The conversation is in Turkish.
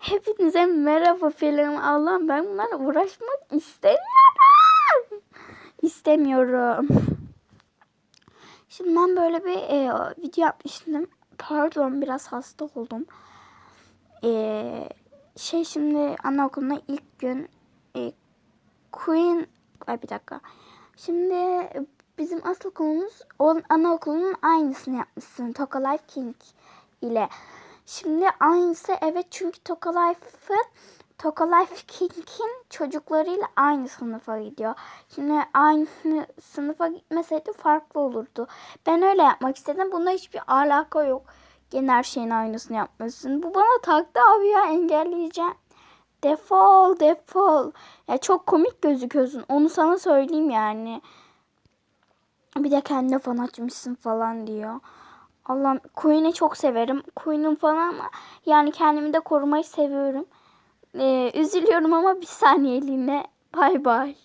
Hepinize merhaba Pelin. Allah'ım ben bunlarla uğraşmak istemiyorum. İstemiyorum. Şimdi ben böyle bir e, video yapmıştım. Pardon biraz hasta oldum. E, şey şimdi anaokuluna ilk gün e, Queen ay bir dakika. Şimdi bizim asıl konumuz o anaokulunun aynısını yapmışsın. Toka Life King ile. Şimdi aynısı evet çünkü Toka Life'ın Toka Life King'in çocuklarıyla aynı sınıfa gidiyor. Şimdi aynı sınıfa gitmeseydi farklı olurdu. Ben öyle yapmak istedim. Bunda hiçbir alaka yok. Gene her şeyin aynısını yapmasın. Bu bana taktı abi ya engelleyeceğim. Defol defol. Ya çok komik gözüküyorsun. Onu sana söyleyeyim yani. Bir de kendine fan açmışsın falan diyor. Allah'ım Queen'i çok severim. Queen'im falan ama yani kendimi de korumayı seviyorum. Ee, üzülüyorum ama bir saniyeliğine. Bay bay.